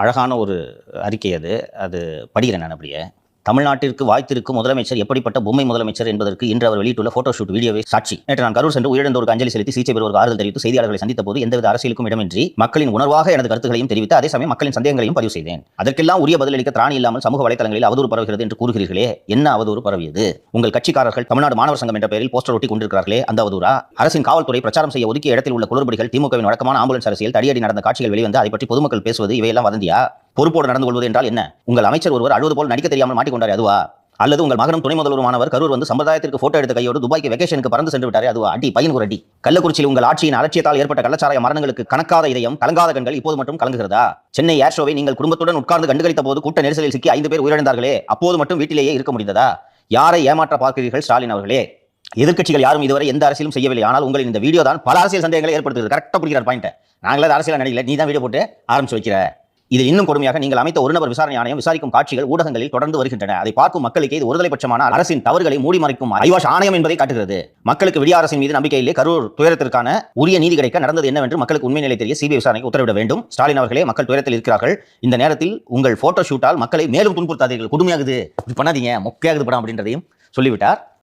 அழகான ஒரு அறிக்கை அது. அது படிக்கிறேன் நான் அப்படியே. தமிழ்நாட்டிற்கு வாய்த்திருக்கும் முதலமைச்சர் எப்படிப்பட்ட பொம்மை முதலமைச்சர் என்பதற்கு இன்று அவர் வெளியிட்டுள்ள போட்டோ ஷூட் வீடியோவை சாட்சி. நேற்று நான் கரூர் சென்று உயிரிழந்தோருக்கு அஞ்சலி செலுத்தி சிகிச்சை பெறுவோருக்கு ஆறுதல் தெரிவித்து செய்தியாளர்களை சந்தித்த போது எந்தவித அரசியலுக்கும் இடமின்றி மக்களின் உணர்வாக எனது கருத்துக்களையும் தெரிவித்து அதே சமயம் மக்களின் சந்தேகங்களையும் பதிவு செய்தேன். அதற்கெல்லாம் உரிய பதிலளிக்க திராணி இல்லாமல் சமூக வலைதளங்களில் அவதூறு பரவுகிறது என்று கூறுகிறீர்களே என்ன அவதூறு பரவியது? உங்கள் கட்சிக்காரர்கள் தமிழ்நாடு மாணவர் சங்கம் என்ற பெயரில் போஸ்டர் ஒட்டி கொண்டிருக்கிறார்களே அந்த அவதூறா? அரசின் காவல்துறை பிரச்சாரம் செய்ய ஒதுக்கிய இடத்தில் உள்ள குளறுபடிகள் திமுகவின் வழக்கமான ஆம்புலன்ஸ் அரசியல் தடியடி நடந்த காட்சிகள் வெளிவந்து அதை பற்றி பொதுமக்கள் பேசுவது இவையெல்லாம் வதந்தியா? பொறுப்போடு நடந்து கொள்வது என்றால் என்ன? உங்கள் அமைச்சர் ஒருவர் அழுவது போல் நடிக்க தெரியாமல் மாட்டிக்கொண்டார் அதுவா? அல்லது உங்கள் மகனும் துணை முதல்வருமானவர் கரூர் வந்து சம்பிரதாயத்திற்கு போட்டோ எடுத்த கையோடு துபாய்க்கு வெக்கேஷனுக்கு பறந்து சென்று விட்டார் அதுவா? அடி பையன் ஒரு அடி. கள்ளக்குறிச்சியில் உங்கள் ஆட்சியின் அலட்சியத்தால் ஏற்பட்ட கள்ளச்சாராய மரணங்களுக்கு கணக்காத இதயம் கலங்காத கண்கள் இப்போது மட்டும் கலங்குகிறதா? சென்னை ஏர் ஷோவை நீங்கள் குடும்பத்துடன் உட்கார்ந்து கண்டுகளித்த போது கூட்ட நெரிசலில் சிக்கி ஐந்து பேர் உயிரிழந்தார்களே அப்போது மட்டும் வீட்டிலேயே இருக்க முடிந்ததா? யாரை ஏமாற்ற பார்க்கிறீர்கள் ஸ்டாலின் அவர்களே? எதிர்க்கட்சிகள் யாரும் இதுவரை எந்த அரசியலும் செய்யவில்லை. ஆனால் உங்களின் இந்த வீடியோ தான் பல அரசியல் சந்தேகங்களை ஏற்படுத்துகிறது. கரெக்டாக பிடிக்கிற பாயிண்ட் நாங்களே அரசியல் நடிகல. நீ தான் வீடியோ போட்டு ஆரம்பிச்சு வைக்கிற. இதில் இன்னும் கொடுமையாக நீங்கள் அமைத்த ஒரு நபர் விசாரணை ஆணையம் விசாரிக்கும் காட்சிகள் ஊடகங்களில் தொடர்ந்து வருகின்றன. அதை பார்க்கும் மக்களுக்கு இது ஒருதலை பட்சமான அரசின் தவறுகளை மூடி மறைக்கும் ஐவாஷ் ஆணையம் என்பதை காட்டுகிறது. மக்களுக்கு விடிய அரசின் மீது நம்பிக்கையிலே கரூர் துயரத்திற்கான உரிய நீதி கிடைக்க நடந்தது என்னவென்று மக்களுக்கு உண்மை நிலை தெரிய சிபிஐ விசாரணைக்கு உத்தரவிட வேண்டும். ஸ்டாலின் அவர்களே மக்கள் துயரத்தில் இருக்கிறார்கள். இந்த நேரத்தில் உங்கள் போட்டோ ஷூட்டால் மக்களை மேலும் துன்புறுத்தாதீர்கள். கொடுமையாகுது. இப்படி பண்ணாதீங்க. மொக்கையாகுது படம் அப்படின்றதையும் சொல்லிவிட்டார்.